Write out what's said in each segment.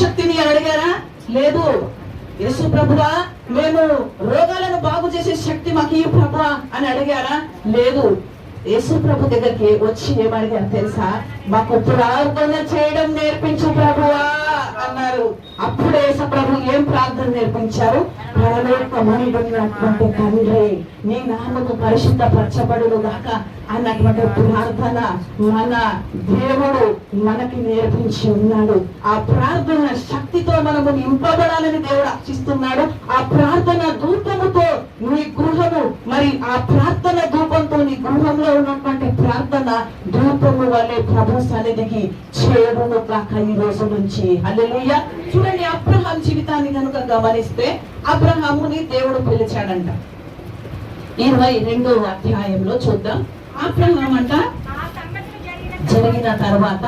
శక్తిని అడిగారా? లేదు. యేసు ప్రభువా మేము రోగాలను బాగు చేసే శక్తి మాకు ఈ ప్రభువా అని అడిగారా? లేదు. యేసు ప్రభు దగ్గరికి వచ్చి ఏమడిగారు తెలుసా? మాకు ప్రార్థన చేయడం నేర్పించు ప్రభువా అన్నారు. అప్పుడు యేసు ప్రభు ఏం ప్రార్థన నేర్పించారు? పరలోకమైనటువంటి తండ్రి నీ నామము పరిశుద్ధపరచబడును గాక అన్నటువంటి ప్రార్థన మన దేవుడు మనకి నేర్పించి ఉన్నాడు. ఆ ప్రార్థన శక్తితో మనము నింపబడాలని దేవుడు ఆశిస్తున్నాడు. ఆ ప్రార్థన దూతముతో నీ గృహము మరి ఆ ప్రార్థన ధూపంతో నీ గృహంలో ఉన్నటువంటి ప్రార్థన ధూపము వల్లే ప్రభు సన్నిధికి చేరును కాక ఈ రోజు నుంచి. హల్లెలూయా. చూడండి అబ్రహాం జీవితాన్ని కనుక గమనిస్తే అబ్రహాముని దేవుడు పిలిచాడంట. ఇరవై రెండో అధ్యాయంలో చూద్దాం. అబ్రహాం అంట జరిగిన తర్వాత.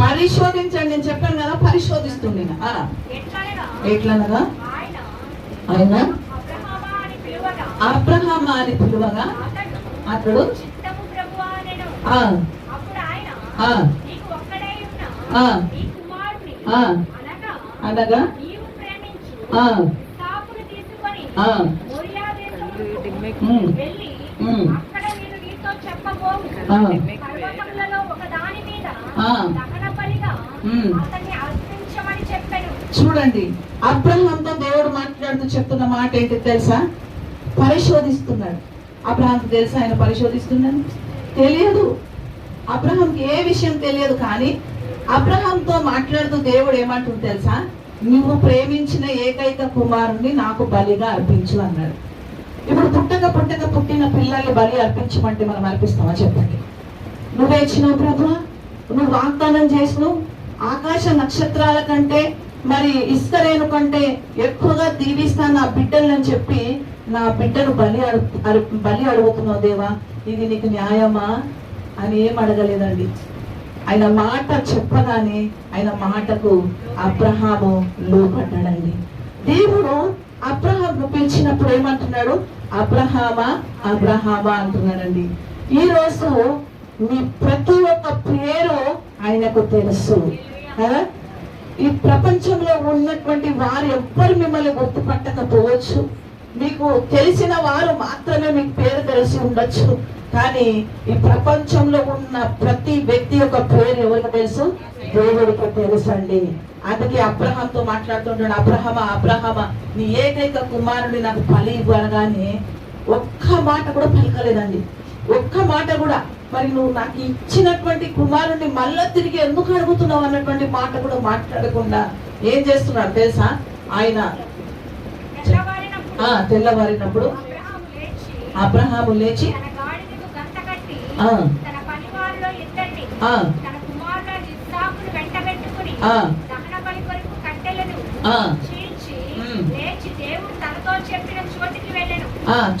పరిశోధించండి నేను చెప్పాను కదా పరిశోధిస్తుంది ఎట్లనగా? ఎట్లనగా? ఆయన ఆయన అబ్రహామా అని పిలువగా అబ్రహాం అని పిలువగా అతడు అనగా చూడండి అబ్రహాంతో దేవుడు మాట్లాడుతూ చెప్తున్న మాట ఏంటి తెలుసా? పరిశోధిస్తున్నాడు. అబ్రహాంకి తెలుసా ఆయన పరిశోధిస్తున్నాడు? తెలియదు. అబ్రహాంకి ఏ విషయం తెలియదు కానీ అబ్రహాంతో మాట్లాడుతూ దేవుడు ఏమంటుంది తెలుసా? నువ్వు ప్రేమించిన ఏకైక కుమారుణ్ణి నాకు బలిగా అర్పించు అన్నాడు. ఇప్పుడు పుట్టక పుట్టక పుట్టిన పిల్లల్ని బలి అర్పించమంటే మనం అర్పిస్తామా? చెప్పండి. నువ్వే ఇచ్చినావు ప్రభు? నువ్వు వాగ్దానం చేసినావు? ఆకాశ నక్షత్రాల కంటే మరి ఇస్కరేను కంటే ఎక్కువగా దీవిస్తాను నా బిడ్డలని చెప్పి నా బిడ్డను బలి అడు బలి అడుగుతున్నావు దేవా ఇది నీకు న్యాయమా అని ఏం అడగలేదండి. ఆయన మాట చెప్పగానే ఆయన మాటకు అబ్రహాము లోపడ్డాడండి దేవుడు అబ్రహాము పిలిచినప్పుడు ఏమంటున్నాడు? అబ్రహామా అబ్రహామా అంటున్నాడండి. ఈ రోజు మీ ప్రతి ఒక్క పేరు ఆయనకు తెలుసు. ఈ ప్రపంచంలో ఉన్నటువంటి వారు ఎవ్వరు మిమ్మల్ని గుర్తుపట్టకపోవచ్చు. మీకు తెలిసిన వారు మాత్రమే మీకు పేరు తెలిసి ఉండొచ్చు. కానీ ఈ ప్రపంచంలో ఉన్న ప్రతి వ్యక్తి యొక్క పేరు ఎవరికి తెలుసు? దేవుడికి తెలుసు అండి. అందుకే అబ్రహంతో మాట్లాడుతుంటాడు అబ్రహమ అబ్రహమ నీ ఏకైక కుమారుడి నాకు బలి ఇవ్వగానే ఒక్క మాట కూడా పలకలేదండి. ఒక్క మాట కూడా. మరి నువ్వు నాకు ఇచ్చినటువంటి కుమారుణ్ణి మళ్ళా తిరిగి ఎందుకు అడుగుతున్నావు? అన్నటువంటి మాట కూడా మాట్లాడకుండా ఏం చేస్తున్నాడు తెలుసా? ఆయన తెల్లవారినప్పుడు ఆ తెల్లవారినప్పుడు అబ్రహాము లేచి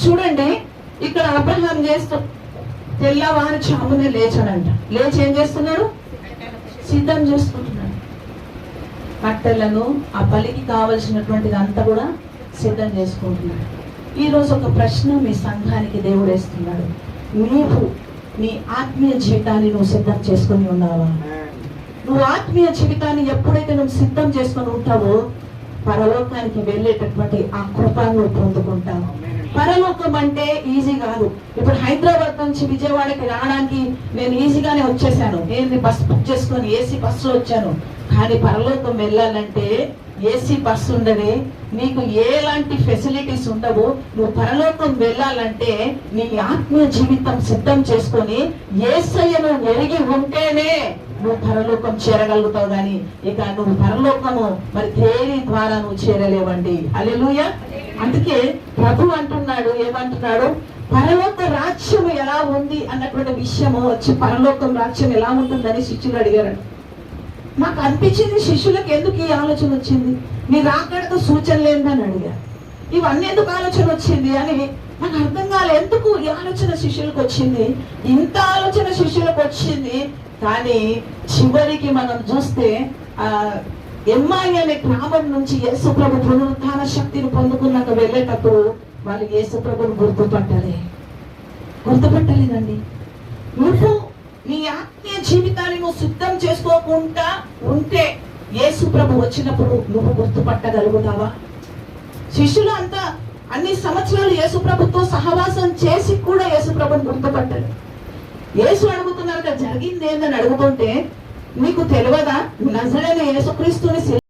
చూడండి ఇక్కడ అబ్రహాం చేస్తూ తెల్లవారు చామునే లేచాడంట. లేచి ఏం చేస్తున్నాడు సిద్ధం చేసుకుంటున్నాడు కట్టెలను ఆ బలికి కావలసినటువంటిది అంతా కూడా సిద్ధం చేసుకుంటున్నాడు ఈ రోజు ఒక ప్రశ్న మీ సంఘానికి దేవుడు వేస్తున్నాడు. నీవు నీ ఆత్మీయ జీవితాన్ని నువ్వు సిద్ధం చేసుకొని ఉన్నావా? నువ్వు ఆత్మీయ జీవితాన్ని ఎప్పుడైతే నువ్వు సిద్ధం చేసుకొని ఉంటావో పరలోకానికి వెళ్ళేటటువంటి ఆ కృప పొందుకుంటావు. పరలోకం అంటే ఈజీ కాదు. ఇప్పుడు హైదరాబాద్ నుంచి విజయవాడకి రావడానికి నేను ఈజీగానే వచ్చేసాను. నేను బస్ బుక్ చేసుకొని ఏసీ బస్సులో వచ్చాను. కానీ పరలోకం వెళ్ళాలంటే ఏసీ బస్సు ఉండదు నీకు ఎలాంటి ఫెసిలిటీస్ ఉండవు నువ్వు పరలోకం వెళ్ళాలంటే నీ ఆత్మీయ జీవితం సిద్ధం చేసుకొని ఏసయ్యను ఎరిగి ఉంటేనే నువ్వు పరలోకం చేరగలుగుతావు గాని. ఇక నువ్వు పరలోకము మరి దేని ద్వారా నువ్వు చేరలేవండి. అలెలుయ అందుకే ప్రభు అంటున్నాడు ఏమంటున్నాడు? పరలోక రాజ్యం ఎలా ఉంది అన్నటువంటి విషయము వచ్చి పరలోకం రాజ్యం ఎలా ఉంటుందని శిష్యులు అడిగారు నాకు అనిపించింది శిష్యులకు ఎందుకు ఈ ఆలోచన వచ్చింది? మీ రాకడతో సూచన లేదని అడిగారు. ఇవన్నీ ఎందుకు ఆలోచన వచ్చింది అని నాకు అర్థం కాలే ఎందుకు ఈ ఆలోచన శిష్యులకు వచ్చింది? ఇంత ఆలోచన శిష్యులకు వచ్చింది. కానీ చివరికి మనం చూస్తే ఆ ఎంఐ అనే గ్రామం నుంచి యేసుప్రభు పునరుత్థాన శక్తిని పొందుకున్నాక వెళ్ళేటప్పుడు వాళ్ళు యేసుప్రభుని గుర్తుపట్టలే. గుర్తుపట్టలేదండి. నువ్వు నీ ఆత్మ జీవితాన్ని నువ్వు సిద్ధం చేసుకోకుండా ఉంటే యేసు ప్రభు వచ్చినప్పుడు నువ్వు గుర్తుపట్టగలుగుతావా? శిష్యులు అంతా అన్ని సంవత్సరాలు యేసు ప్రభుతో సహవాసం చేసి కూడా యేసు ప్రభుని గుర్తుపట్టారు యేసు అడుగుతున్నారు జరిగింది ఏందని అడుగుతుంటే నీకు తెలియదా? నజరైన యేసుక్రీస్తుని